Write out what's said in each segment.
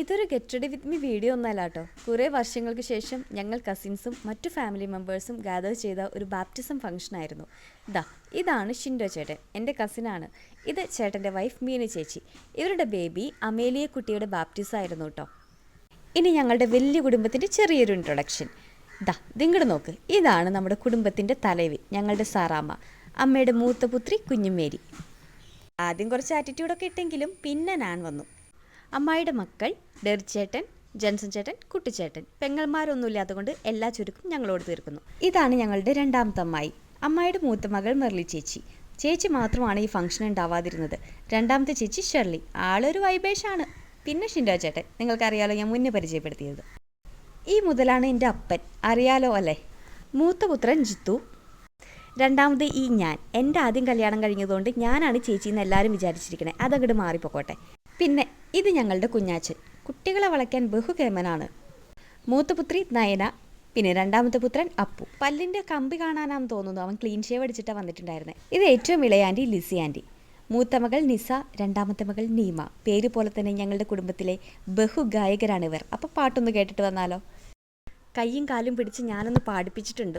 ഇതൊരു get ready with me video ഒന്നല്ല കേട്ടോ കുറേ വർഷങ്ങൾക്ക് ശേഷം ഞങ്ങൾ കസിൻസും മറ്റു ഫാമിലി മെമ്പേഴ്സും ഗാദർ ചെയ്ത ഒരു ബാപ്റ്റിസം ഫംഗ്ഷൻ ആയിരുന്നു. ദാ ഇതാണ് ഷിൻഡോ ചേട്ടൻ എന്റെ കസിനാണ് ഇത് ചേട്ടന്റെ വൈഫ് മീന ചേച്ചി. ഇവരുടെ ബേബി അമേലിയ കുട്ടിയുടെ ബാപ്റ്റിസം ആയിരുന്നു കേട്ടോ ഇനി ഞങ്ങളുടെ വലിയ കുടുംബത്തിന്റെ ചെറിയൊരു ഇൻട്രൊഡക്ഷൻ ദാ നിങ്ങളുടെ നോക്ക്. ഇതാണ് നമ്മുടെ കുടുംബത്തിന്റെ തലവി ഞങ്ങളുടെ സാറാമ്മ അമ്മയുടെ മൂത്ത പുത്രി കുഞ്ഞുമേരി. ആദ്യം കുറച്ച് ആറ്റിറ്റ്യൂഡൊക്കെ ഇട്ടെങ്കിലും പിന്നെ ഞാൻ വന്നു. അമ്മായിയുടെ മക്കൾ ഡെറിച്ചേട്ടൻ ജൻസൺ ചേട്ടൻ കുട്ടിച്ചേട്ടൻ. പെങ്ങന്മാരൊന്നുമില്ലാത്തത് കൊണ്ട് എല്ലാ ചുരുക്കും ഞങ്ങളോട് തീർക്കുന്നു. ഇതാണ് ഞങ്ങളുടെ രണ്ടാമത്തെ അമ്മായി. അമ്മായിയുടെ മൂത്ത മകൾ മെർലി ചേച്ചി. ചേച്ചി മാത്രമാണ് ഈ ഫംഗ്ഷൻ ഉണ്ടാവാതിരുന്നത്. രണ്ടാമത്തെ ചേച്ചി ഷെർലി. ആളൊരു വൈബേഷാണ്. പിന്നെ ഷിൻഡോ ചേട്ടൻ. നിങ്ങൾക്കറിയാലോ ഞാൻ മുന്നേ പരിചയപ്പെടുത്തിയത്. ഈ മുതലാണ് എന്റെ അപ്പൻ. അറിയാലോ അല്ലേ? മൂത്ത പുത്രൻ ജിത്തു. രണ്ടാമത് ഈ ഞാൻ. എന്റെ ആദ്യം കല്യാണം കഴിഞ്ഞതുകൊണ്ട് ഞാനാണ് ചേച്ചി എന്ന് എല്ലാവരും വിചാരിച്ചിരിക്കണേ. അതങ്ങോട്ട് മാറിപ്പോക്കോട്ടെ. പിന്നെ ഇത് ഞങ്ങളുടെ കുഞ്ഞാച്ചൻ. കുട്ടികളെ വളയ്ക്കാൻ ബഹുകേമനാണ്. മൂത്തപുത്രി നയന പിന്നെ രണ്ടാമത്തെ പുത്രൻ അപ്പു. പല്ലിന്റെ കമ്പി കാണാനാന്ന് തോന്നുന്നു. അവൻ ക്ലീൻ ഷേവ് അടിച്ചിട്ടാണ് വന്നിട്ടുണ്ടായിരുന്നത് ഇത് ഏറ്റവും ഇളയ ആന്റി ലിസി ആന്റി മൂത്ത മകൾ നിസ രണ്ടാമത്തെ മകൾ നീമ. പേര് പോലെ തന്നെ ഞങ്ങളുടെ കുടുംബത്തിലെ ബഹുഗായകരാണ് ഇവർ. അപ്പോൾ പാട്ടൊന്ന് കേട്ടിട്ട് വന്നാലോ? കയ്യും കാലും പിടിച്ച് ഞാനൊന്ന് പാടിപ്പിച്ചിട്ടുണ്ട്.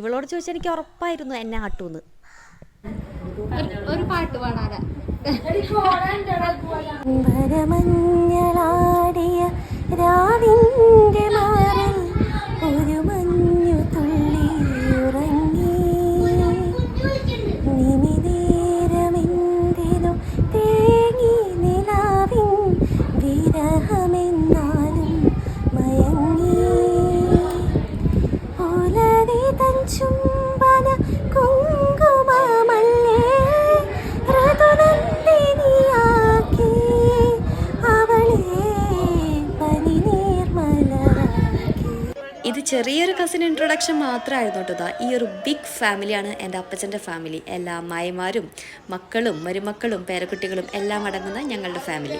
ഇവളോട് ചോദിച്ചാൽ എനിക്ക് ഉറപ്പായിരുന്നു എന്നെ ആട്ടൂന്ന് ഒരു പാട്ട് പാടാനാ. വരമഞ്ഞളാടിയ ചുംബന ഇത് ചെറിയൊരു കസിൻ ഇൻട്രൊഡക്ഷൻ മാത്രമായിരുന്നു കേട്ടോ ഈ ഒരു ബിഗ് ഫാമിലിയാണ് എന്റെ അപ്പച്ചന്റെ ഫാമിലി എല്ലാ അമ്മായിമാരും മക്കളും മരുമക്കളും പേരക്കുട്ടികളും എല്ലാം അടങ്ങുന്ന ഞങ്ങളുടെ ഫാമിലി